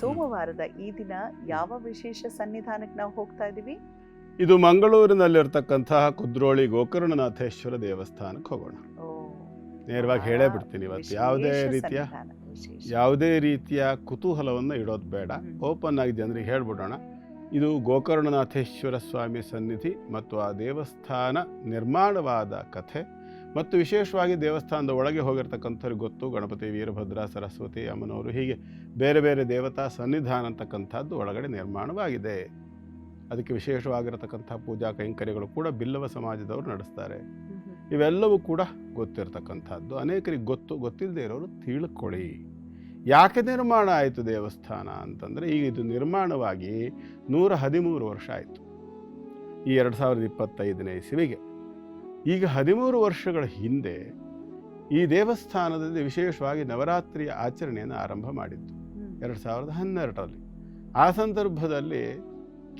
ಸೋಮವಾರದ ಈ ದಿನ ಯಾವ ವಿಶೇಷ ಸನ್ನಿಧಾನಕ್ಕೆ ನಾವು ಹೋಗ್ತಾ ಇದ್ದೀವಿ? ಇದು ಮಂಗಳೂರಿನಲ್ಲಿರ್ತಕ್ಕಂತಹ ಕುದ್ರೋಳಿ ಗೋಕರ್ಣನಾಥೇಶ್ವರ ದೇವಸ್ಥಾನಕ್ಕೆ ಹೋಗೋಣ. ನೇರವಾಗಿ ಹೇಳೇ ಬಿಡ್ತೀನಿ ಇವತ್ತು. ಯಾವುದೇ ರೀತಿಯ ಯಾವುದೇ ರೀತಿಯ ಕುತೂಹಲವನ್ನು ಇಡೋದು ಬೇಡ. ಓಪನ್ ಆಗಿ ಜನರಿಗೆ ಹೇಳ್ಬಿಡೋಣ. ಇದು ಗೋಕರ್ಣನಾಥೇಶ್ವರ ಸ್ವಾಮಿ ಸನ್ನಿಧಿ ಮತ್ತು ಆ ದೇವಸ್ಥಾನ ನಿರ್ಮಾಣವಾದ ಕಥೆ. ಮತ್ತು ವಿಶೇಷವಾಗಿ ದೇವಸ್ಥಾನದ ಒಳಗೆ ಹೋಗಿರ್ತಕ್ಕಂಥವ್ರಿಗೆ ಗೊತ್ತು ಗಣಪತಿ ವೀರಭದ್ರ ಸರಸ್ವತಿ ಅಮ್ಮನವರು ಹೀಗೆ ಬೇರೆ ಬೇರೆ ದೇವತಾ ಸನ್ನಿಧಾನ ಅಂತಕ್ಕಂಥದ್ದು ಒಳಗಡೆ ನಿರ್ಮಾಣವಾಗಿದೆ. ಅದಕ್ಕೆ ವಿಶೇಷವಾಗಿರತಕ್ಕಂಥ ಪೂಜಾ ಕೈಂಕರ್ಯಗಳು ಕೂಡ ಬಿಲ್ಲವ ಸಮಾಜದವರು ನಡೆಸ್ತಾರೆ. ಇವೆಲ್ಲವೂ ಕೂಡ ಗೊತ್ತಿರತಕ್ಕಂಥದ್ದು. ಅನೇಕರಿಗೆ ಗೊತ್ತು ಗೊತ್ತಿಲ್ಲದೆ ಇರೋರು ತಿಳ್ಕೊಳ್ಳಿ. ಯಾಕೆ ನಿರ್ಮಾಣ ಆಯಿತು ದೇವಸ್ಥಾನ ಅಂತಂದರೆ ಈಗ ಇದು ನಿರ್ಮಾಣವಾಗಿ ನೂರ ಹದಿಮೂರು ವರ್ಷ ಆಯಿತು. ಈ ಎರಡು ಸಾವಿರದ ಇಪ್ಪತ್ತೈದನೇ ಇಸವಿಗೆ. ಈಗ ಹದಿಮೂರು ವರ್ಷಗಳ ಹಿಂದೆ ಈ ದೇವಸ್ಥಾನದಲ್ಲಿ ವಿಶೇಷವಾಗಿ ನವರಾತ್ರಿಯ ಆಚರಣೆಯನ್ನು ಆರಂಭ ಮಾಡಿತ್ತು. ಎರಡು ಸಾವಿರದ ಹನ್ನೆರಡರಲ್ಲಿ. ಆ ಸಂದರ್ಭದಲ್ಲಿ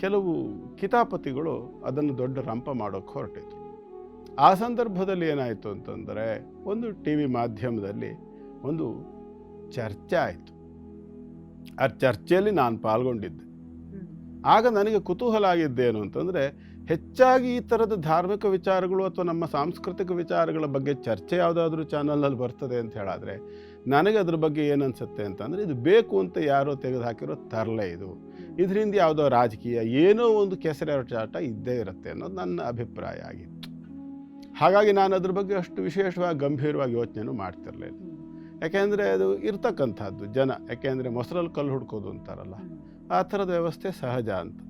ಕೆಲವು ಕಿತಾಪತಿಗಳು ಅದನ್ನು ದೊಡ್ಡ ರಂಪ ಮಾಡೋಕ್ಕೆ ಹೊರಟಿದ್ರು. ಆ ಸಂದರ್ಭದಲ್ಲಿ ಏನಾಯಿತು ಅಂತಂದರೆ ಒಂದು ಟಿ ವಿ ಮಾಧ್ಯಮದಲ್ಲಿ ಒಂದು ಚರ್ಚೆ ಆಯಿತು. ಆ ಚರ್ಚೆಯಲ್ಲಿ ನಾನು ಪಾಲ್ಗೊಂಡಿದ್ದೆ. ಆಗ ನನಗೆ ಕುತೂಹಲ ಆಗಿದ್ದೇನು ಅಂತಂದರೆ ಹೆಚ್ಚಾಗಿ ಈ ಥರದ ಧಾರ್ಮಿಕ ವಿಚಾರಗಳು ಅಥವಾ ನಮ್ಮ ಸಾಂಸ್ಕೃತಿಕ ವಿಚಾರಗಳ ಬಗ್ಗೆ ಚರ್ಚೆ ಯಾವುದಾದ್ರೂ ಚಾನಲಲ್ಲಿ ಬರ್ತದೆ ಅಂತ ಹೇಳಿದ್ರೆ ನನಗೆ ಅದ್ರ ಬಗ್ಗೆ ಏನು ಅನಿಸುತ್ತೆ ಅಂತಂದರೆ ಇದು ಬೇಕು ಅಂತ ಯಾರೋ ತೆಗೆದು ಹಾಕಿರೋ ತರಲೆ ಇದು. ಇದರಿಂದ ಯಾವುದೋ ರಾಜಕೀಯ ಏನೋ ಒಂದು ಕೆಸರೆರಚಾಟ ಇದ್ದೇ ಇರುತ್ತೆ ಅನ್ನೋದು ನನ್ನ ಅಭಿಪ್ರಾಯ ಆಗಿತ್ತು. ಹಾಗಾಗಿ ನಾನು ಅದ್ರ ಬಗ್ಗೆ ಅಷ್ಟು ವಿಶೇಷವಾಗಿ ಗಂಭೀರವಾಗಿ ಯೋಚನೆನೂ ಮಾಡ್ತಿರಲಿಲ್ಲ. ಯಾಕೆಂದರೆ ಅದು ಇರ್ತಕ್ಕಂಥದ್ದು ಜನ. ಯಾಕೆಂದರೆ ಮೊಸರಲ್ಲಿ ಕಲ್ಲು ಹುಡ್ಕೋದು ಅಂತಾರಲ್ಲ. ಆ ಥರದ ವ್ಯವಸ್ಥೆ ಸಹಜ ಅಂತ.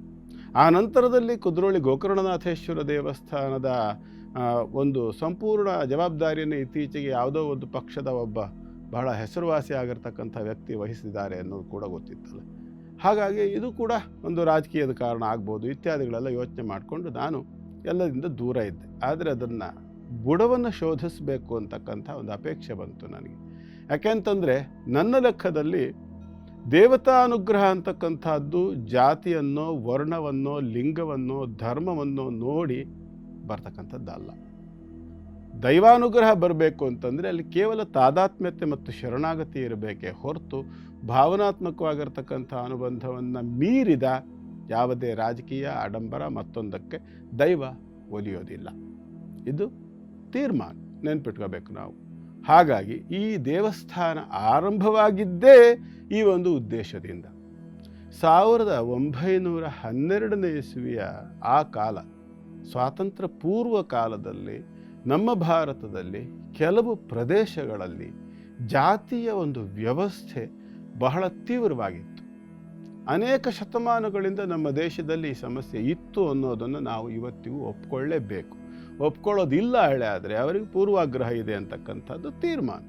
ಆ ನಂತರದಲ್ಲಿ ಕುದ್ರೋಳಿ ಗೋಕರ್ಣನಾಥೇಶ್ವರ ದೇವಸ್ಥಾನದ ಒಂದು ಸಂಪೂರ್ಣ ಜವಾಬ್ದಾರಿಯನ್ನು ಇತ್ತೀಚೆಗೆ ಯಾವುದೋ ಒಂದು ಪಕ್ಷದ ಒಬ್ಬ ಬಹಳ ಹೆಸರುವಾಸಿ ಆಗಿರ್ತಕ್ಕಂಥ ವ್ಯಕ್ತಿ ವಹಿಸಿದ್ದಾರೆ ಅನ್ನೋದು ಕೂಡ ಗೊತ್ತಿತ್ತಲ್ಲ. ಹಾಗಾಗಿ ಇದು ಕೂಡ ಒಂದು ರಾಜಕೀಯದ ಕಾರಣ ಆಗ್ಬೋದು, ಇತ್ಯಾದಿಗಳೆಲ್ಲ ಯೋಚನೆ ಮಾಡಿಕೊಂಡು ನಾನು ಎಲ್ಲದಿಂದ ದೂರ ಇದ್ದೆ. ಆದರೆ ಅದನ್ನು ಬುಡವನ್ನು ಶೋಧಿಸಬೇಕು ಅಂತಕ್ಕಂಥ ಒಂದು ಅಪೇಕ್ಷೆ ಬಂತು ನನಗೆ. ಯಾಕೆಂತಂದರೆ ನನ್ನ ಲೆಕ್ಕದಲ್ಲಿ ದೇವತಾ ಅನುಗ್ರಹ ಅಂತಕ್ಕಂಥದ್ದು ಜಾತಿಯನ್ನೋ, ವರ್ಣವನ್ನೋ, ಲಿಂಗವನ್ನೋ, ಧರ್ಮವನ್ನೋ ನೋಡಿ ಬರ್ತಕ್ಕಂಥದ್ದಲ್ಲ. ದೈವಾನುಗ್ರಹ ಬರಬೇಕು ಅಂತಂದರೆ ಅಲ್ಲಿ ಕೇವಲ ತಾದಾತ್ಮ್ಯತೆ ಮತ್ತು ಶರಣಾಗತಿ ಇರಬೇಕೇ ಹೊರತು ಭಾವನಾತ್ಮಕವಾಗಿರ್ತಕ್ಕಂಥ ಅನುಬಂಧವನ್ನು ಮೀರಿದ ಯಾವುದೇ ರಾಜಕೀಯ ಆಡಂಬರ ಮತ್ತೊಂದಕ್ಕೆ ದೈವ ಒಲಿಯೋದಿಲ್ಲ. ಇದು ತೀರ್ಮಾನ. ನೆನ್ಪಿಟ್ಕೋಬೇಕು ನಾವು. ಹಾಗಾಗಿ ಈ ದೇವಸ್ಥಾನ ಆರಂಭವಾಗಿದ್ದೇ ಈ ಒಂದು ಉದ್ದೇಶದಿಂದ. ಸಾವಿರದ ಒಂಬೈನೂರ ಹನ್ನೆರಡನೇ ಇಸುವಿಯ ಆ ಕಾಲ ಸ್ವಾತಂತ್ರ್ಯ ಪೂರ್ವ ಕಾಲದಲ್ಲಿ ನಮ್ಮ ಭಾರತದಲ್ಲಿ ಕೆಲವು ಪ್ರದೇಶಗಳಲ್ಲಿ ಜಾತಿಯ ಒಂದು ವ್ಯವಸ್ಥೆ ಬಹಳ ತೀವ್ರವಾಗಿತ್ತು. ಅನೇಕ ಶತಮಾನಗಳಿಂದ ನಮ್ಮ ದೇಶದಲ್ಲಿ ಈ ಸಮಸ್ಯೆ ಇತ್ತು ಅನ್ನೋದನ್ನು ನಾವು ಇವತ್ತಿಗೂ ಒಪ್ಕೊಳ್ಳೇಬೇಕು. ಒಪ್ಕೊಳ್ಳೋದಿಲ್ಲ ಹಳೆ ಆದರೆ ಅವರಿಗೆ ಪೂರ್ವಾಗ್ರಹ ಇದೆ ಅಂತಕ್ಕಂಥದ್ದು ತೀರ್ಮಾನ.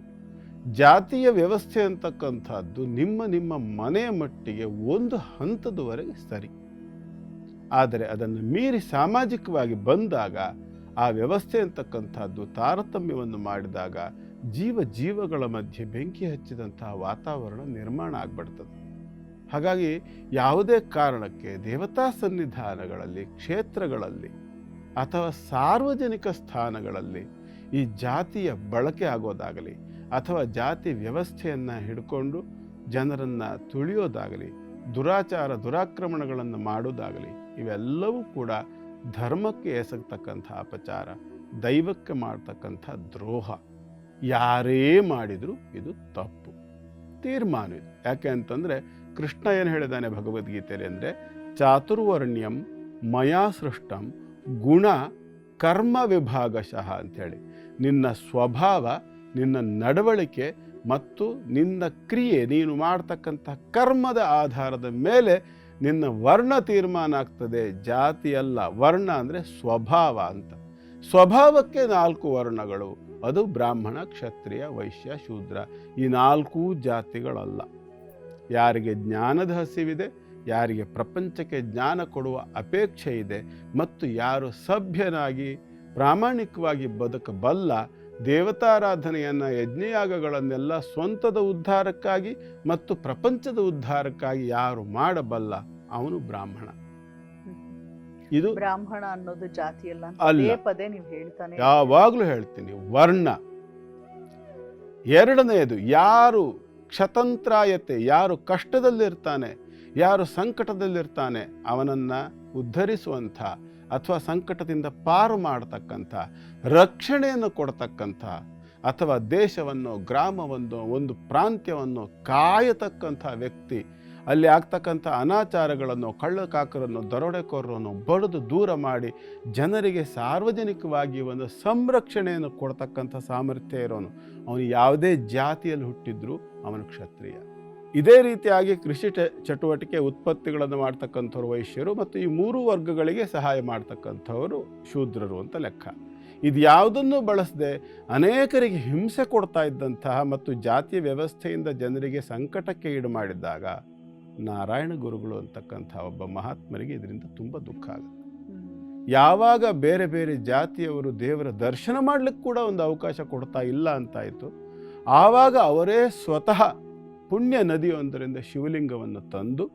ಜಾತಿಯ ವ್ಯವಸ್ಥೆ ಅಂತಕ್ಕಂಥದ್ದು ನಿಮ್ಮ ನಿಮ್ಮ ಮನೆಯ ಮಟ್ಟಿಗೆ ಒಂದು ಹಂತದವರೆಗೆ ಸರಿ. ಆದರೆ ಅದನ್ನು ಮೀರಿ ಸಾಮಾಜಿಕವಾಗಿ ಬಂದಾಗ ಆ ವ್ಯವಸ್ಥೆ ಅಂತಕ್ಕಂಥದ್ದು ತಾರತಮ್ಯವನ್ನು ಮಾಡಿದಾಗ ಜೀವ ಜೀವಗಳ ಮಧ್ಯೆ ಬೆಂಕಿ ಹಚ್ಚಿದಂತಹ ವಾತಾವರಣ ನಿರ್ಮಾಣ ಆಗ್ಬಿಡ್ತದೆ. ಹಾಗಾಗಿ ಯಾವುದೇ ಕಾರಣಕ್ಕೆ ದೇವತಾ ಸನ್ನಿಧಾನಗಳಲ್ಲಿ, ಕ್ಷೇತ್ರಗಳಲ್ಲಿ ಅಥವಾ ಸಾರ್ವಜನಿಕ ಸ್ಥಾನಗಳಲ್ಲಿ ಈ ಜಾತಿಯ ಬಳಕೆ ಆಗೋದಾಗಲಿ ಅಥವಾ ಜಾತಿ ವ್ಯವಸ್ಥೆಯನ್ನು ಹಿಡ್ಕೊಂಡು ಜನರನ್ನು ತುಳಿಯೋದಾಗಲಿ, ದುರಾಚಾರ, ದುರಾಕ್ರಮಣಗಳನ್ನು ಮಾಡೋದಾಗಲಿ ಇವೆಲ್ಲವೂ ಕೂಡ ಧರ್ಮಕ್ಕೆ ಎಸಗತಕ್ಕಂಥ ಅಪಚಾರ, ದೈವಕ್ಕೆ ಮಾಡ್ತಕ್ಕಂಥ ದ್ರೋಹ. ಯಾರೇ ಮಾಡಿದರೂ ಇದು ತಪ್ಪು. ತೀರ್ಮಾನ ಇದು. ಯಾಕೆ ಅಂತಂದರೆ ಕೃಷ್ಣ ಏನು ಹೇಳಿದ್ದಾನೆ ಭಗವದ್ಗೀತೆಯಲ್ಲಿ ಅಂದರೆ, ಚಾತುರ್ವರ್ಣ್ಯಂ ಮಯಾ ಸೃಷ್ಟಂ ಗುಣ ಕರ್ಮ ವಿಭಾಗಶಃ ಅಂಥೇಳಿ. ನಿನ್ನ ಸ್ವಭಾವ, ನಿನ್ನ ನಡವಳಿಕೆ ಮತ್ತು ನಿನ್ನ ಕ್ರಿಯೆ, ನೀನು ಮಾಡ್ತಕ್ಕಂಥ ಕರ್ಮದ ಆಧಾರದ ಮೇಲೆ ನಿನ್ನ ವರ್ಣ ತೀರ್ಮಾನ ಆಗ್ತದೆ. ಜಾತಿ ಅಲ್ಲ, ವರ್ಣ ಅಂದರೆ ಸ್ವಭಾವ ಅಂತ. ಸ್ವಭಾವಕ್ಕೆ ನಾಲ್ಕು ವರ್ಣಗಳು. ಅದು ಬ್ರಾಹ್ಮಣ, ಕ್ಷತ್ರಿಯ, ವೈಶ್ಯ, ಶೂದ್ರ. ಈ ನಾಲ್ಕೂ ಜಾತಿಗಳಲ್ಲ. ಯಾರಿಗೆ ಜ್ಞಾನದ ಹಸಿವಿದೆ ಯಾರಿಗೆ ಪ್ರಪಂಚಕ್ಕೆ ಜ್ಞಾನ ಕೊಡುವ ಅಪೇಕ್ಷೆ ಇದೆ ಮತ್ತು ಯಾರು ಸಭ್ಯನಾಗಿ ಪ್ರಾಮಾಣಿಕವಾಗಿ ಬದುಕಬಲ್ಲ ದೇವತಾರಾಧನೆಯನ್ನು ಯಜ್ಞಯಾಗಗಳನ್ನೆಲ್ಲ ಸ್ವಂತದ ಉದ್ಧಾರಕ್ಕಾಗಿ ಮತ್ತು ಪ್ರಪಂಚದ ಉದ್ಧಾರಕ್ಕಾಗಿ ಯಾರು ಮಾಡಬಲ್ಲ ಅವನು ಬ್ರಾಹ್ಮಣ. ಇದು ಬ್ರಾಹ್ಮಣ ಅನ್ನೋದು ಜಾತಿಯಲ್ಲ ಪದೇ ಪದೇ ನೀವು ಹೇಳ್ತಾನೆ ಯಾವಾಗಲೂ ಹೇಳ್ತೀನಿ ವರ್ಣ. ಎರಡನೆಯದು ಯಾರು ಕ್ಷತಂತ್ರಾಯತೆ ಯಾರು ಕಷ್ಟದಲ್ಲಿರ್ತಾನೆ ಯಾರು ಸಂಕಟದಲ್ಲಿರ್ತಾನೆ ಅವನನ್ನು ಉದ್ಧರಿಸುವಂಥ ಅಥವಾ ಸಂಕಟದಿಂದ ಪಾರು ಮಾಡತಕ್ಕಂಥ, ರಕ್ಷಣೆಯನ್ನು ಕೊಡತಕ್ಕಂಥ ಅಥವಾ ದೇಶವನ್ನು, ಗ್ರಾಮವನ್ನು, ಒಂದು ಪ್ರಾಂತ್ಯವನ್ನು ಕಾಯತಕ್ಕಂಥ ವ್ಯಕ್ತಿ, ಅಲ್ಲಿ ಆಗ್ತಕ್ಕಂಥ ಅನಾಚಾರಗಳನ್ನು, ಕಳ್ಳಕಾಕರನ್ನು, ದರೋಡೆಕೋರರನ್ನು ಬಡಿದು ದೂರ ಮಾಡಿ ಜನರಿಗೆ ಸಾರ್ವಜನಿಕವಾಗಿ ಒಂದು ಸಂರಕ್ಷಣೆಯನ್ನು ಕೊಡ್ತಕ್ಕಂಥ ಸಾಮರ್ಥ್ಯ ಇರೋನು. ಅವನು ಯಾವುದೇ ಜಾತಿಯಲ್ಲಿ ಹುಟ್ಟಿದ್ರೂ ಅವನು ಕ್ಷತ್ರಿಯ. ಇದೇ ರೀತಿಯಾಗಿ ಕೃಷಿ ಚಟುವಟಿಕೆ ಉತ್ಪತ್ತಿಗಳನ್ನು ಮಾಡ್ತಕ್ಕಂಥವ್ರು ವೈಶ್ಯರು ಮತ್ತು ಈ ಮೂರು ವರ್ಗಗಳಿಗೆ ಸಹಾಯ ಮಾಡ್ತಕ್ಕಂಥವರು ಶೂದ್ರರು ಅಂತ ಲೆಕ್ಕ. ಇದು ಯಾವುದನ್ನು ಬಳಸದೆ ಅನೇಕರಿಗೆ ಹಿಂಸೆ ಕೊಡ್ತಾ ಇದ್ದಂತಹ ಮತ್ತು ಜಾತಿ ವ್ಯವಸ್ಥೆಯಿಂದ ಜನರಿಗೆ ಸಂಕಟಕ್ಕೆ ಈಡು ಮಾಡಿದ್ದಾಗ ನಾರಾಯಣ ಗುರುಗಳು ಅಂತಕ್ಕಂಥ ಒಬ್ಬ ಮಹಾತ್ಮರಿಗೆ ಇದರಿಂದ ತುಂಬ ದುಃಖ ಆಗುತ್ತೆ. ಯಾವಾಗ ಬೇರೆ ಬೇರೆ ಜಾತಿಯವರು ದೇವರ ದರ್ಶನ ಮಾಡಲಿಕ್ಕೆ ಕೂಡ ಒಂದು ಅವಕಾಶ ಕೊಡ್ತಾ ಇಲ್ಲ ಅಂತಾಯಿತು ಆವಾಗ ಅವರೇ ಸ್ವತಃ ಪುಣ್ಯ ನದಿಯೊಂದರಿಂದ ಶಿವಲಿಂಗವನ್ನು ತಂದು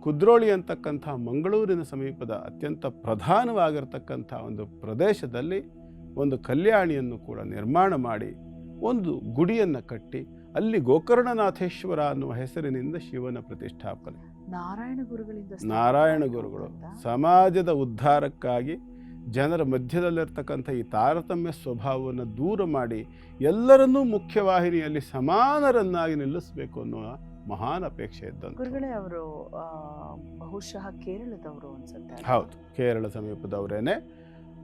ಕುದ್ರೋಳಿ ಅಂತಕ್ಕಂಥ ಮಂಗಳೂರಿನ ಸಮೀಪದ ಅತ್ಯಂತ ಪ್ರಧಾನವಾಗಿರ್ತಕ್ಕಂಥ ಒಂದು ಪ್ರದೇಶದಲ್ಲಿ ಒಂದು ಕಲ್ಯಾಣಿಯನ್ನು ಕೂಡ ನಿರ್ಮಾಣ ಮಾಡಿ ಒಂದು ಗುಡಿಯನ್ನು ಕಟ್ಟಿ ಅಲ್ಲಿ ಗೋಕರ್ಣನಾಥೇಶ್ವರ ಅನ್ನುವ ಹೆಸರಿನಿಂದ ಶಿವನ ಪ್ರತಿಷ್ಠಾಪನೆ. ನಾರಾಯಣ ಗುರುಗಳಿಂದ ನಾರಾಯಣ ಗುರುಗಳು ಸಮಾಜದ ಉದ್ಧಾರಕ್ಕಾಗಿ ಜನರ ಮಧ್ಯದಲ್ಲಿರ್ತಕ್ಕಂಥ ಈ ತಾರತಮ್ಯ ಸ್ವಭಾವವನ್ನು ದೂರ ಮಾಡಿ ಎಲ್ಲರನ್ನೂ ಮುಖ್ಯವಾಹಿನಿಯಲ್ಲಿ ಸಮಾನರನ್ನಾಗಿ ನಿಲ್ಲಿಸಬೇಕು ಅನ್ನುವ ಮಹಾನ್ ಅಪೇಕ್ಷೆ ಇದ್ದಂಥ ಗುರುಗಳೇ ಅವರು ಬಹುಶಃ ಕೇರಳದವರು ಅನ್ಸುತ್ತೆ ಹೌದು ಕೇರಳ ಸಮೀಪದವರೇನೆ.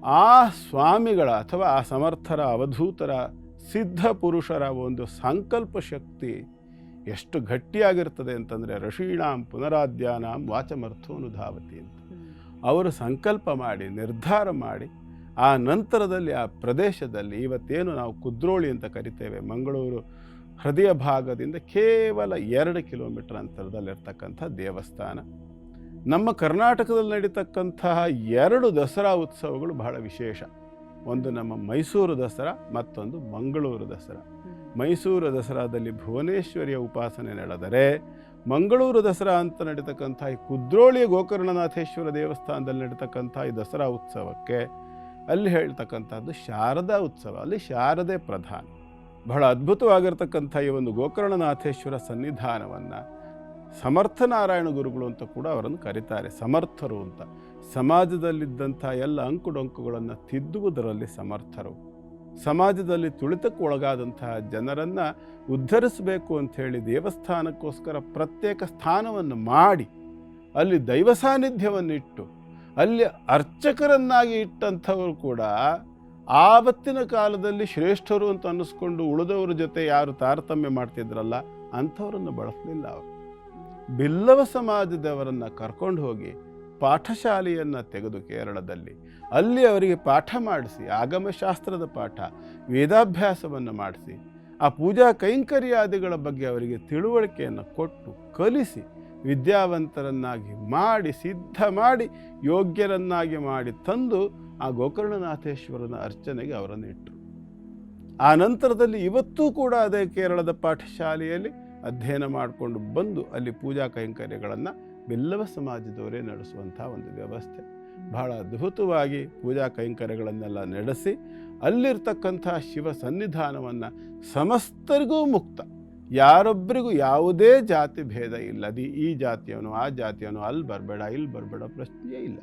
ಆ ಸ್ವಾಮಿಗಳ ಅಥವಾ ಆ ಸಮರ್ಥರ ಅವಧೂತರ ಸಿದ್ಧ ಪುರುಷರ ಒಂದು ಸಂಕಲ್ಪ ಶಕ್ತಿ ಎಷ್ಟು ಗಟ್ಟಿಯಾಗಿರ್ತದೆ ಅಂತಂದರೆ ಋಷೀಣಾಂ ಪುನರಾದ್ಯಾನಾಂ ವಾಚಮರ್ಥೋನುಧಾವತಿ ಅಂತ. ಅವರು ಸಂಕಲ್ಪ ಮಾಡಿ ನಿರ್ಧಾರ ಮಾಡಿ ಆ ನಂತರದಲ್ಲಿ ಆ ಪ್ರದೇಶದಲ್ಲಿ ಇವತ್ತೇನು ನಾವು ಕುದ್ರೋಳಿ ಅಂತ ಕರಿತೇವೆ ಮಂಗಳೂರು ಹೃದಯ ಭಾಗದಿಂದ ಕೇವಲ ಎರಡು ಕಿಲೋಮೀಟರ್ ಅಂತರದಲ್ಲಿರ್ತಕ್ಕಂಥ ದೇವಸ್ಥಾನ. ನಮ್ಮ ಕರ್ನಾಟಕದಲ್ಲಿ ನಡೀತಕ್ಕಂತಹ ಎರಡು ದಸರಾ ಉತ್ಸವಗಳು ಬಹಳ ವಿಶೇಷ. ಒಂದು ನಮ್ಮ ಮೈಸೂರು ದಸರಾ ಮತ್ತೊಂದು ಮಂಗಳೂರು ದಸರಾ. ಮೈಸೂರು ದಸರಾದಲ್ಲಿ ಭುವನೇಶ್ವರಿಯ ಉಪಾಸನೆ ನಡೆದರೆ ಮಂಗಳೂರು ದಸರಾ ಅಂತ ನಡೀತಕ್ಕಂಥ ಈ ಕುದ್ರೋಳಿಯ ಗೋಕರ್ಣನಾಥೇಶ್ವರ ದೇವಸ್ಥಾನದಲ್ಲಿ ನಡೀತಕ್ಕಂಥ ಈ ದಸರಾ ಉತ್ಸವಕ್ಕೆ ಅಲ್ಲಿ ಹೇಳ್ತಕ್ಕಂಥದ್ದು ಶಾರದಾ ಉತ್ಸವ. ಅಲ್ಲಿ ಶಾರದೆ ಪ್ರಧಾನ. ಬಹಳ ಅದ್ಭುತವಾಗಿರ್ತಕ್ಕಂಥ ಈ ಒಂದು ಗೋಕರ್ಣನಾಥೇಶ್ವರ ಸನ್ನಿಧಾನವನ್ನು ಸಮರ್ಥ ನಾರಾಯಣ ಗುರುಗಳು ಅಂತ ಕೂಡ ಅವರನ್ನು ಕರೀತಾರೆ, ಸಮರ್ಥರು ಅಂತ. ಸಮಾಜದಲ್ಲಿದ್ದಂಥ ಎಲ್ಲ ಅಂಕುಡೊಂಕುಗಳನ್ನು ತಿದ್ದುವುದರಲ್ಲಿ ಸಮರ್ಥರು. ಸಮಾಜದಲ್ಲಿ ತುಳಿತಕ್ಕೆ ಒಳಗಾದಂತಹ ಜನರನ್ನು ಉದ್ಧರಿಸಬೇಕು ಅಂಥೇಳಿ ದೇವಸ್ಥಾನಕ್ಕೋಸ್ಕರ ಪ್ರತ್ಯೇಕ ಸ್ಥಾನವನ್ನು ಮಾಡಿ, ಅಲ್ಲಿ ದೈವ ಸಾನ್ನಿಧ್ಯವನ್ನಿಟ್ಟು, ಅಲ್ಲಿ ಅರ್ಚಕರನ್ನಾಗಿ ಇಟ್ಟಂಥವರು ಕೂಡ ಆವತ್ತಿನ ಕಾಲದಲ್ಲಿ ಶ್ರೇಷ್ಠರು ಅಂತ ಅನ್ನಿಸ್ಕೊಂಡು ಉಳಿದವರ ಜೊತೆ ಯಾರು ತಾರತಮ್ಯ ಮಾಡ್ತಿದ್ರಲ್ಲ, ಅಂಥವರನ್ನು ಬಳಸಲಿಲ್ಲ ಅವರು. ಬಿಲ್ಲವ ಸಮಾಜದವರನ್ನು ಕರ್ಕೊಂಡು ಹೋಗಿ ಪಾಠಶಾಲೆಯನ್ನು ತೆಗೆದು ಕೇರಳದಲ್ಲಿ, ಅಲ್ಲಿ ಅವರಿಗೆ ಪಾಠ ಮಾಡಿಸಿ, ಆಗಮಶಾಸ್ತ್ರದ ಪಾಠ, ವೇದಾಭ್ಯಾಸವನ್ನು ಮಾಡಿಸಿ, ಆ ಪೂಜಾ ಕೈಂಕರ್ಯಾದಿಗಳ ಬಗ್ಗೆ ಅವರಿಗೆ ತಿಳುವಳಿಕೆಯನ್ನು ಕೊಟ್ಟು, ಕಲಿಸಿ, ವಿದ್ಯಾವಂತರನ್ನಾಗಿ ಮಾಡಿ, ಸಿದ್ಧ ಮಾಡಿ, ಯೋಗ್ಯರನ್ನಾಗಿ ಮಾಡಿ ತಂದು ಆ ಗೋಕರ್ಣನಾಥೇಶ್ವರನ ಅರ್ಚನೆಗೆ ಅವರನ್ನು ಇಟ್ಟರು. ಆ ನಂತರದಲ್ಲಿ ಇವತ್ತೂ ಕೂಡ ಅದೇ ಕೇರಳದ ಪಾಠಶಾಲೆಯಲ್ಲಿ ಅಧ್ಯಯನ ಮಾಡಿಕೊಂಡು ಬಂದು ಅಲ್ಲಿ ಪೂಜಾ ಕೈಂಕರ್ಯಗಳನ್ನು ಬೆಲ್ಲವ ಸಮಾಜದವರೇ ನಡೆಸುವಂಥ ಒಂದು ವ್ಯವಸ್ಥೆ. ಬಹಳ ಅದ್ಭುತವಾಗಿ ಪೂಜಾ ಕೈಂಕರ್ಯಗಳನ್ನೆಲ್ಲ ನಡೆಸಿ ಅಲ್ಲಿರ್ತಕ್ಕಂಥ ಶಿವ ಸನ್ನಿಧಾನವನ್ನು ಸಮಸ್ತರಿಗೂ ಮುಕ್ತ. ಯಾರೊಬ್ಬರಿಗೂ ಯಾವುದೇ ಜಾತಿ ಭೇದ ಇಲ್ಲ ಅದು ಈ ಜಾತಿಯವನು, ಆ ಜಾತಿಯವನು, ಅಲ್ಲಿ ಬರಬೇಡ, ಇಲ್ಲಿ ಬರಬೇಡ ಪ್ರಶ್ನೆಯೇ ಇಲ್ಲ.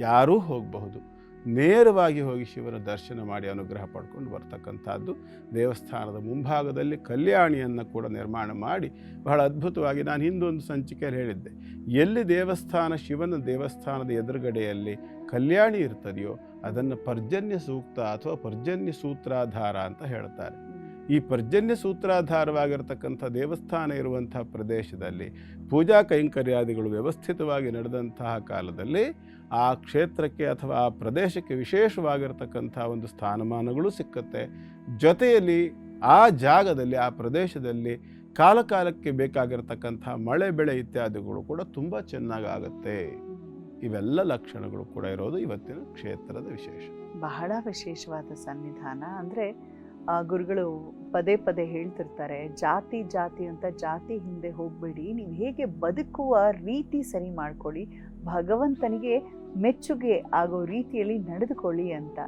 ಯಾರೂ ಹೋಗಬಹುದು. ನೇರವಾಗಿ ಹೋಗಿ ಶಿವನ ದರ್ಶನ ಮಾಡಿ ಅನುಗ್ರಹ ಪಡ್ಕೊಂಡು ಬರ್ತಕ್ಕಂಥದ್ದು. ದೇವಸ್ಥಾನದ ಮುಂಭಾಗದಲ್ಲಿ ಕಲ್ಯಾಣಿಯನ್ನು ಕೂಡ ನಿರ್ಮಾಣ ಮಾಡಿ ಬಹಳ ಅದ್ಭುತವಾಗಿ ನಾನು ಹಿಂದೊಂದು ಸಂಚಿಕೆಯಲ್ಲಿ ಹೇಳಿದ್ದೆ. ಎಲ್ಲಿ ದೇವಸ್ಥಾನ ಶಿವನ ದೇವಸ್ಥಾನದ ಎದುರುಗಡೆಯಲ್ಲಿ ಕಲ್ಯಾಣಿ ಇರ್ತದೆಯೋ ಅದನ್ನು ಪರ್ಜನ್ಯ ಸೂಕ್ತ ಅಥವಾ ಪರ್ಜನ್ಯ ಸೂತ್ರಾಧಾರ ಅಂತ ಹೇಳ್ತಾರೆ. ಈ ಪರ್ಜನ್ಯ ಸೂತ್ರಾಧಾರವಾಗಿರ್ತಕ್ಕಂಥ ದೇವಸ್ಥಾನ ಇರುವಂಥ ಪ್ರದೇಶದಲ್ಲಿ ಪೂಜಾ ಕೈಂಕರ್ಯಾದಿಗಳು ವ್ಯವಸ್ಥಿತವಾಗಿ ನಡೆದಂತಹ ಕಾಲದಲ್ಲಿ ಆ ಕ್ಷೇತ್ರಕ್ಕೆ ಅಥವಾ ಆ ಪ್ರದೇಶಕ್ಕೆ ವಿಶೇಷವಾಗಿರ್ತಕ್ಕಂಥ ಒಂದು ಸ್ಥಾನಮಾನಗಳು ಸಿಕ್ಕತ್ತೆ. ಜೊತೆಯಲ್ಲಿ ಆ ಜಾಗದಲ್ಲಿ, ಆ ಪ್ರದೇಶದಲ್ಲಿ ಕಾಲಕಾಲಕ್ಕೆ ಬೇಕಾಗಿರ್ತಕ್ಕಂಥ ಮಳೆ, ಬೆಳೆ ಇತ್ಯಾದಿಗಳು ಕೂಡ ತುಂಬ ಚೆನ್ನಾಗಾಗತ್ತೆ. ಇವೆಲ್ಲ ಲಕ್ಷಣಗಳು ಕೂಡ ಇರೋದು ಇವತ್ತಿನ ಕ್ಷೇತ್ರದ ವಿಶೇಷ. ಬಹಳ ವಿಶೇಷವಾದ ಸನ್ನಿಧಾನ. ಅಂದ್ರೆ ಗುರುಗಳು ಪದೇ ಪದೇ ಹೇಳ್ತಿರ್ತಾರೆ ಜಾತಿ ಜಾತಿ ಅಂತ ಜಾತಿ ಹಿಂದೆ ಹೋಗ್ಬೇಡಿ ನೀವು ಹೇಗೆ ಬದುಕುವ ರೀತಿ ಸರಿ ಮಾಡ್ಕೊಳ್ಳಿ ಭಗವಂತನಿಗೆ ಮೆಚ್ಚುಗೆ ಆಗೋ ರೀತಿಯಲ್ಲಿ ನಡೆದುಕೊಳ್ಳಿ ಅಂತ.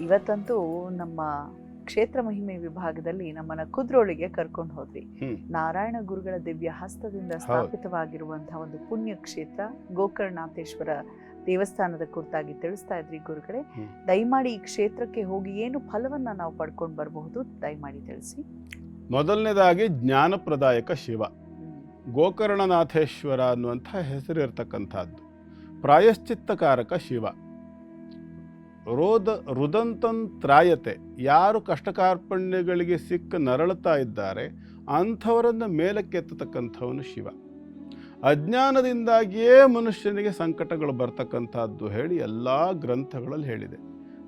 ಇವತ್ತಂತೂ ನಮ್ಮ ಕ್ಷೇತ್ರ ಮಹಿಮೆ ವಿಭಾಗದಲ್ಲಿ ನಮ್ಮನ್ನ ಕುದ್ರೋಳಿಗೆ ಕರ್ಕೊಂಡು ಹೋದ್ವಿ. ನಾರಾಯಣ ಗುರುಗಳ ದಿವ್ಯ ಹಸ್ತದಿಂದ ಸ್ಥಾಪಿತವಾಗಿರುವಂತಹ ಒಂದು ಪುಣ್ಯ ಕ್ಷೇತ್ರ ಗೋಕರ್ಣನಾಥೇಶ್ವರ ದೇವಸ್ಥಾನದ ಕುರಿತಾಗಿ ತಿಳಿಸ್ತಾ ಇದ್ರಿ ಗುರುಗಳೇ. ದಯಮಾಡಿ ಈ ಕ್ಷೇತ್ರಕ್ಕೆ ಹೋಗಿ ಏನು ಫಲವನ್ನ ನಾವು ಪಡ್ಕೊಂಡು ಬರಬಹುದು ದಯಮಾಡಿ ತಿಳಿಸಿ. ಮೊದಲನೇದಾಗಿ ಜ್ಞಾನಪ್ರದಾಯಕ ಶಿವ. ಗೋಕರ್ಣನಾಥೇಶ್ವರ ಅನ್ನುವಂಥ ಹೆಸರಿರ್ತಕ್ಕಂಥದ್ದು. ಪ್ರಾಯಶ್ಚಿತ್ತಕಾರಕ ಶಿವ. ರೋದ ರುದಂತಂತ್ರಾಯತೆ. ಯಾರು ಕಷ್ಟ ಕಾರ್ಪಣ್ಯಗಳಿಗೆ ಸಿಕ್ಕ ನರಳುತ್ತಾ ಇದ್ದಾರೆ ಅಂಥವರನ್ನು ಮೇಲಕ್ಕೆತ್ತತಕ್ಕಂಥವನು ಶಿವ. ಅಜ್ಞಾನದಿಂದಾಗಿಯೇ ಮನುಷ್ಯನಿಗೆ ಸಂಕಟಗಳು ಬರ್ತಕ್ಕಂಥದ್ದು ಹೇಳಿ ಎಲ್ಲ ಗ್ರಂಥಗಳಲ್ಲಿ ಹೇಳಿದೆ.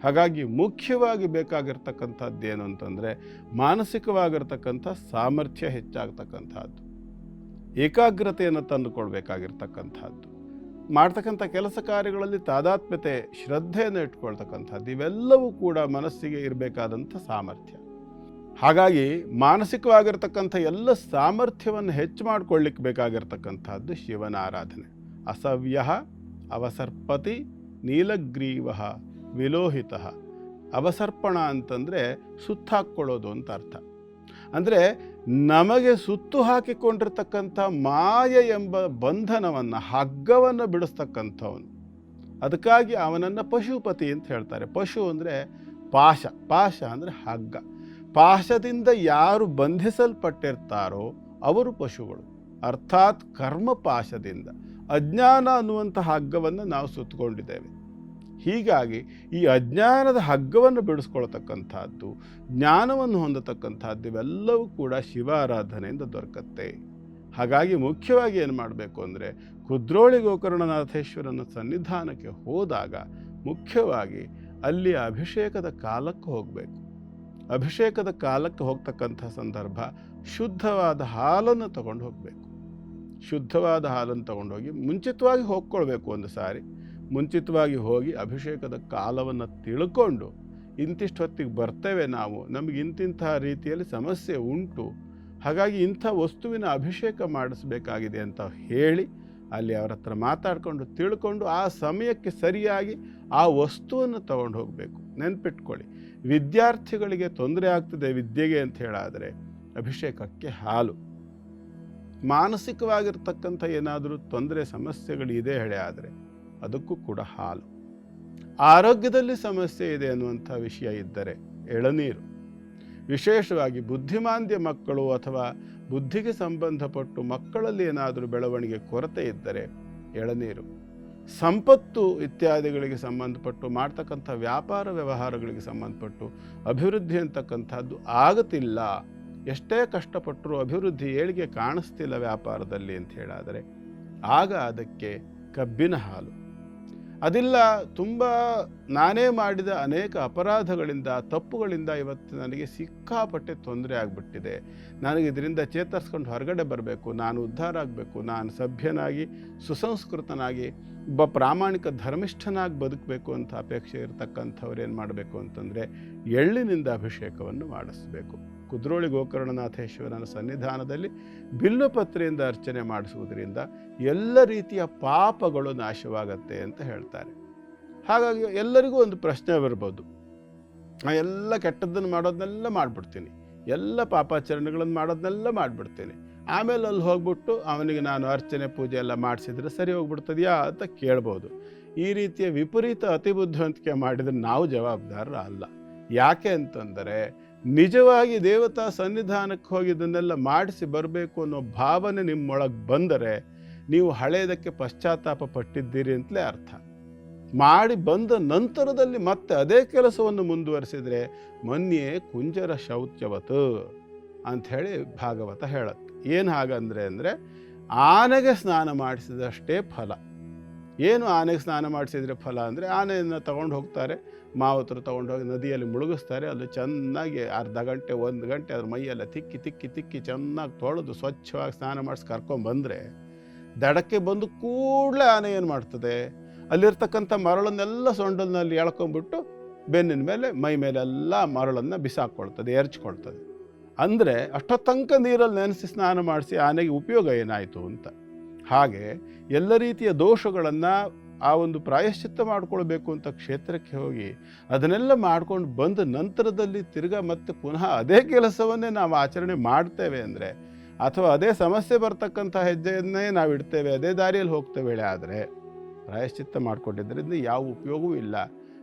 ಹಾಗಾಗಿ ಮುಖ್ಯವಾಗಿ ಬೇಕಾಗಿರ್ತಕ್ಕಂಥದ್ದು ಏನು ಅಂತಂದರೆ ಮಾನಸಿಕವಾಗಿರ್ತಕ್ಕಂಥ ಸಾಮರ್ಥ್ಯ ಹೆಚ್ಚಾಗ್ತಕ್ಕಂಥದ್ದು. ಏಕಾಗ್ರತೆಯನ್ನು ತಂದುಕೊಳ್ಬೇಕಾಗಿರ್ತಕ್ಕಂಥದ್ದು. ಮಾಡ್ತಕ್ಕಂಥ ಕೆಲಸ ಕಾರ್ಯಗಳಲ್ಲಿ ತಾದಾತ್ಮ್ಯತೆ, ಶ್ರದ್ಧೆಯನ್ನು ಇಟ್ಕೊಳ್ತಕ್ಕಂಥದ್ದು. ಇವೆಲ್ಲವೂ ಕೂಡ ಮನಸ್ಸಿಗೆ ಇರಬೇಕಾದಂಥ ಸಾಮರ್ಥ್ಯ. ಹಾಗಾಗಿ ಮಾನಸಿಕವಾಗಿರ್ತಕ್ಕಂಥ ಎಲ್ಲ ಸಾಮರ್ಥ್ಯವನ್ನು ಹೆಚ್ಚು ಮಾಡಿಕೊಳ್ಳಿಕ್ಕೆ ಬೇಕಾಗಿರ್ತಕ್ಕಂಥದ್ದು ಶಿವನ ಆರಾಧನೆ. ಅಸವ್ಯ ಅವಸರ್ಪತಿ ನೀಲಗ್ರೀವ ವಿಲೋಹಿತ. ಅವಸರ್ಪಣ ಅಂತಂದರೆ ಸುತ್ತಾಕ್ಕೊಳ್ಳೋದು ಅಂತ ಅರ್ಥ. ಅಂದರೆ ನಮಗೆ ಸುತ್ತು ಹಾಕಿಕೊಂಡಿರ್ತಕ್ಕಂಥ ಮಾಯ ಎಂಬ ಬಂಧನವನ್ನು, ಹಗ್ಗವನ್ನು ಬಿಡಿಸ್ತಕ್ಕಂಥವನು. ಅದಕ್ಕಾಗಿ ಅವನನ್ನು ಪಶುಪತಿ ಅಂತ ಹೇಳ್ತಾರೆ. ಪಶು ಅಂದರೆ ಪಾಶ. ಪಾಶ ಅಂದರೆ ಹಗ್ಗ. ಪಾಶದಿಂದ ಯಾರು ಬಂಧಿಸಲ್ಪಟ್ಟಿರ್ತಾರೋ ಅವರು ಪಶುಗಳು. ಅರ್ಥಾತ್ ಕರ್ಮ ಪಾಶದಿಂದ. ಅಜ್ಞಾನ ಅನ್ನುವಂಥ ಹಗ್ಗವನ್ನು ನಾವು ಸುತ್ತಕೊಂಡಿದ್ದೇವೆ ಹೀಗಾಗಿ ಈ ಅಜ್ಞಾನದ ಹಗ್ಗವನ್ನು ಬಿಡಿಸ್ಕೊಳ್ತಕ್ಕಂಥದ್ದು, ಜ್ಞಾನವನ್ನು ಹೊಂದತಕ್ಕಂಥದ್ದು ಇವೆಲ್ಲವೂ ಕೂಡ ಶಿವಾರಾಧನೆಯಿಂದ ದೊರಕತ್ತೆ. ಹಾಗಾಗಿ ಮುಖ್ಯವಾಗಿ ಏನು ಮಾಡಬೇಕು ಅಂದರೆ ಕುದ್ರೋಳಿ ಗೋಕರ್ಣನಾಥೇಶ್ವರನ ಸನ್ನಿಧಾನಕ್ಕೆ ಹೋದಾಗ ಮುಖ್ಯವಾಗಿ ಅಲ್ಲಿ ಅಭಿಷೇಕದ ಕಾಲಕ್ಕೆ ಹೋಗಬೇಕು. ಅಭಿಷೇಕದ ಕಾಲಕ್ಕೆ ಹೋಗ್ತಕ್ಕಂಥ ಸಂದರ್ಭ ಶುದ್ಧವಾದ ಹಾಲನ್ನು ತಗೊಂಡು ಹೋಗಬೇಕು. ಶುದ್ಧವಾದ ಹಾಲನ್ನು ತಗೊಂಡೋಗಿ ಮುಂಚಿತವಾಗಿ ಹೋಗ್ಕೊಳ್ಬೇಕು ಒಂದು ಸಾರಿ. ಮುಂಚಿತವಾಗಿ ಹೋಗಿ ಅಭಿಷೇಕದ ಕಾಲವನ್ನು ತಿಳ್ಕೊಂಡು ಇಂತಿಷ್ಟು ಹೊತ್ತಿಗೆ ಬರ್ತೇವೆ ನಾವು, ನಮಗೆ ಇಂತಿಂತಹ ರೀತಿಯಲ್ಲಿ ಸಮಸ್ಯೆ ಉಂಟು, ಹಾಗಾಗಿ ಇಂಥ ವಸ್ತುವಿನ ಅಭಿಷೇಕ ಮಾಡಿಸ್ಬೇಕಾಗಿದೆ ಅಂತ ಹೇಳಿ ಅಲ್ಲಿ ಅವರ ಹತ್ರ ಮಾತಾಡಿಕೊಂಡು ತಿಳ್ಕೊಂಡು ಆ ಸಮಯಕ್ಕೆ ಸರಿಯಾಗಿ ಆ ವಸ್ತುವನ್ನು ತಗೊಂಡು ಹೋಗಬೇಕು. ನೆನ್ಪಿಟ್ಕೊಳ್ಳಿ. ವಿದ್ಯಾರ್ಥಿಗಳಿಗೆ ತೊಂದರೆ ಆಗ್ತದೆ ವಿದ್ಯೆಗೆ ಅಂತ ಹೇಳಾದರೆ ಅಭಿಷೇಕಕ್ಕೆ ಹಾಲು. ಮಾನಸಿಕವಾಗಿರ್ತಕ್ಕಂಥ ಏನಾದರೂ ತೊಂದರೆ ಸಮಸ್ಯೆಗಳಿದೆ ಹೇಳಿ ಆದರೆ ಅದಕ್ಕೂ ಕೂಡ ಹಾಲು. ಆರೋಗ್ಯದಲ್ಲಿ ಸಮಸ್ಯೆ ಇದೆ ಅನ್ನುವಂಥ ವಿಷಯ ಇದ್ದರೆ ಎಳನೀರು. ವಿಶೇಷವಾಗಿ ಬುದ್ಧಿಮಾಂದ್ಯ ಮಕ್ಕಳು ಅಥವಾ ಬುದ್ಧಿಗೆ ಸಂಬಂಧಪಟ್ಟು ಮಕ್ಕಳಲ್ಲಿ ಏನಾದರೂ ಬೆಳವಣಿಗೆ ಕೊರತೆ ಇದ್ದರೆ ಎಳನೀರು. ಸಂಪತ್ತು ಇತ್ಯಾದಿಗಳಿಗೆ ಸಂಬಂಧಪಟ್ಟು, ಮಾಡ್ತಕ್ಕಂಥ ವ್ಯಾಪಾರ ವ್ಯವಹಾರಗಳಿಗೆ ಸಂಬಂಧಪಟ್ಟು, ಅಭಿವೃದ್ಧಿ ಅಂತಕ್ಕಂಥದ್ದು ಆಗುತ್ತಿಲ್ಲ ಎಷ್ಟೇ ಕಷ್ಟಪಟ್ಟರೂ ಅಭಿವೃದ್ಧಿ ಏಳಿಗೆ ಕಾಣಿಸ್ತಿಲ್ಲ ವ್ಯಾಪಾರದಲ್ಲಿ ಅಂತ ಹೇಳಾದರೆ, ಆಗ ಅದಕ್ಕೆ ಕಬ್ಬಿನ ಹಾಲು. ಅದಿಲ್ಲ, ತುಂಬ ನಾನೇ ಮಾಡಿದ ಅನೇಕ ಅಪರಾಧಗಳಿಂದ, ತಪ್ಪುಗಳಿಂದ ಇವತ್ತು ನನಗೆ ಸಿಕ್ಕಾಪಟ್ಟೆ ತೊಂದರೆ ಆಗಿಬಿಟ್ಟಿದೆ. ನನಗೆ ಇದರಿಂದ ಚೇತರಿಸ್ಕೊಂಡು ಹೊರಗಡೆ ಬರಬೇಕು, ನಾನು ಉದ್ಧಾರ ಆಗಬೇಕು, ನಾನು ಸಭ್ಯನಾಗಿ, ಸುಸಂಸ್ಕೃತನಾಗಿ, ಒಬ್ಬ ಪ್ರಾಮಾಣಿಕ ಧರ್ಮಿಷ್ಠನಾಗಿ ಬದುಕಬೇಕು ಅಂತ ಅಪೇಕ್ಷೆ ಇರತಕ್ಕಂಥವ್ರು ಏನು ಮಾಡಬೇಕು ಅಂತಂದರೆ ಎಳ್ಳಿನಿಂದ ಅಭಿಷೇಕವನ್ನು ಮಾಡಿಸ್ಬೇಕು. ಕುದ್ರೋಳಿ ಗೋಕರ್ಣನಾಥೇಶ್ವರನ ಸನ್ನಿಧಾನದಲ್ಲಿ ಬಿಲ್ಲುಪತ್ರೆಯಿಂದ ಅರ್ಚನೆ ಮಾಡಿಸುವುದರಿಂದ ಎಲ್ಲ ರೀತಿಯ ಪಾಪಗಳು ನಾಶವಾಗತ್ತೆ ಅಂತ ಹೇಳ್ತಾರೆ. ಹಾಗಾಗಿ ಎಲ್ಲರಿಗೂ ಒಂದು ಪ್ರಶ್ನೆ ಬರ್ಬೋದು. ಆ ಎಲ್ಲ ಕೆಟ್ಟದ್ದನ್ನು ಮಾಡೋದನ್ನೆಲ್ಲ ಮಾಡಿಬಿಡ್ತೀನಿ. ಎಲ್ಲ ಪಾಪಾಚರಣೆಗಳನ್ನು ಮಾಡೋದನ್ನೆಲ್ಲ ಮಾಡಿಬಿಡ್ತೀನಿ. ಆಮೇಲೆ ಅಲ್ಲಿ ಹೋಗ್ಬಿಟ್ಟು ಅವನಿಗೆ ನಾನು ಅರ್ಚನೆ ಪೂಜೆ ಎಲ್ಲ ಮಾಡಿಸಿದ್ರೆ ಸರಿ ಹೋಗ್ಬಿಡ್ತದೆಯಾ ಅಂತ ಕೇಳ್ಬೋದು. ಈ ರೀತಿಯ ವಿಪರೀತ ಅತಿಬುದ್ಧಿವಂತಿಕೆ ಮಾಡಿದರೆ ನಾವು ಜವಾಬ್ದಾರರ ಅಲ್ಲ ಯಾಕೆ ಅಂತಂದರೆ ನಿಜವಾಗಿ ದೇವತಾ ಸನ್ನಿಧಾನಕ್ಕೆ ಹೋಗಿ ಇದನ್ನೆಲ್ಲ ಮಾಡಿಸಿ ಬರಬೇಕು ಅನ್ನೋ ಭಾವನೆ ನಿಮ್ಮೊಳಗೆ ಬಂದರೆ ನೀವು ಹಳೆಯದಕ್ಕೆ ಪಶ್ಚಾತ್ತಾಪ ಪಟ್ಟಿದ್ದೀರಿ ಅಂತಲೇ ಅರ್ಥ. ಮಾಡಿ ಬಂದ ನಂತರದಲ್ಲಿ ಮತ್ತೆ ಅದೇ ಕೆಲಸವನ್ನು ಮುಂದುವರಿಸಿದರೆ ಮೊನ್ನೆ ಕುಂಜರ ಶೌಚ್ಯವತ್ ಅಂಥೇಳಿ ಭಾಗವತ ಹೇಳುತ್ತೆ. ಏನು ಹಾಗಂದ್ರೆ ಅಂದರೆ ಆನೆಗೆ ಸ್ನಾನ ಮಾಡಿಸಿದಷ್ಟೇ ಫಲ. ಏನು ಆನೆಗೆ ಸ್ನಾನ ಮಾಡಿಸಿದರೆ ಫಲ ಅಂದರೆ ಆನೆಯನ್ನು ತಗೊಂಡು ಹೋಗ್ತಾರೆ. ಮಾವತರು ತೊಗೊಂಡೋಗಿ ನದಿಯಲ್ಲಿ ಮುಳುಗಿಸ್ತಾರೆ. ಅಲ್ಲಿ ಚೆನ್ನಾಗಿ ಅರ್ಧ ಗಂಟೆ, ಒಂದು ಗಂಟೆ ಅದ್ರ ಮೈಯೆಲ್ಲ ತಿಕ್ಕಿ ತಿಕ್ಕಿ ತಿಕ್ಕಿ ಚೆನ್ನಾಗಿ ತೊಳೆದು ಸ್ವಚ್ಛವಾಗಿ ಸ್ನಾನ ಮಾಡಿಸಿ ಕರ್ಕೊಂಬಂದರೆ ದಡಕ್ಕೆ ಬಂದು ಕೂಡಲೇ ಆನೆ ಏನು ಮಾಡ್ತದೆ? ಅಲ್ಲಿರ್ತಕ್ಕಂಥ ಮರಳನ್ನೆಲ್ಲ ಸೊಂಡಲ್ನಲ್ಲಿ ಎಳ್ಕೊಂಬಿಟ್ಟು ಬೆನ್ನಿನ ಮೇಲೆ, ಮೈ ಮೇಲೆಲ್ಲ ಮರಳನ್ನು ಬಿಸಾಕ್ಕೊಳ್ತದೆ, ಎರಚ್ಕೊಳ್ತದೆ. ಅಂದರೆ ಅಷ್ಟೊತ್ತಂಕ ನೀರಲ್ಲಿ ನೆನೆಸಿ ಸ್ನಾನ ಮಾಡಿಸಿ ಆನೆಗೆ ಉಪಯೋಗ ಏನಾಯಿತು ಅಂತ. ಹಾಗೆ ಎಲ್ಲ ರೀತಿಯ ದೋಷಗಳನ್ನು ಆ ಒಂದು ಪ್ರಾಯಶ್ಚಿತ್ತ ಮಾಡ್ಕೊಳ್ಬೇಕು ಅಂತ ಕ್ಷೇತ್ರಕ್ಕೆ ಹೋಗಿ ಅದನ್ನೆಲ್ಲ ಮಾಡ್ಕೊಂಡು ಬಂದ ನಂತರದಲ್ಲಿ ತಿರ್ಗಾ ಮತ್ತೆ ಪುನಃ ಅದೇ ಕೆಲಸವನ್ನೇ ನಾವು ಆಚರಣೆ ಮಾಡ್ತೇವೆ ಅಂದರೆ, ಅಥವಾ ಅದೇ ಸಮಸ್ಯೆ ಬರ್ತಕ್ಕಂಥ ಹೆಜ್ಜೆಯನ್ನೇ ನಾವು ಇಡ್ತೇವೆ, ಅದೇ ದಾರಿಯಲ್ಲಿ ಹೋಗ್ತೇವೆ ಆದರೆ, ಪ್ರಾಯಶ್ಚಿತ್ತ ಮಾಡಿಕೊಂಡಿದ್ದರಿಂದ ಯಾವ ಉಪಯೋಗವೂ ಇಲ್ಲ.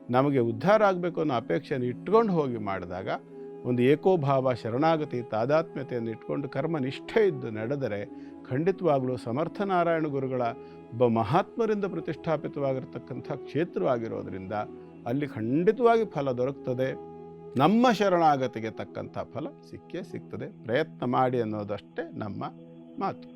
ನಮಗೆ ಉದ್ಧಾರ ಆಗಬೇಕು ಅನ್ನೋ ಅಪೇಕ್ಷೆಯನ್ನು ಇಟ್ಕೊಂಡು ಹೋಗಿ ಮಾಡಿದಾಗ ಒಂದು ಏಕೋಭಾವ ಶರಣಾಗತಿ ತಾದಾತ್ಮ್ಯತೆಯನ್ನು ಇಟ್ಕೊಂಡು ಕರ್ಮ ನಿಷ್ಠೆ ಇದ್ದು ನಡೆದರೆ ಖಂಡಿತವಾಗಲೂ ಸಮರ್ಥ ನಾರಾಯಣ ಗುರುಗಳ ಒಬ್ಬ ಮಹಾತ್ಮರಿಂದ ಪ್ರತಿಷ್ಠಾಪಿತವಾಗಿರ್ತಕ್ಕಂಥ ಕ್ಷೇತ್ರವಾಗಿರೋದ್ರಿಂದ ಅಲ್ಲಿ ಖಂಡಿತವಾಗಿ ಫಲ ದೊರಕ್ತದೆ. ನಮ್ಮ ಶರಣಾಗತಿಗೆ ತಕ್ಕಂಥ ಫಲ ಸಿಕ್ಕೇ ಸಿಗ್ತದೆ. ಪ್ರಯತ್ನ ಮಾಡಿ ಅನ್ನೋದಷ್ಟೇ ನಮ್ಮ ಮಾತು.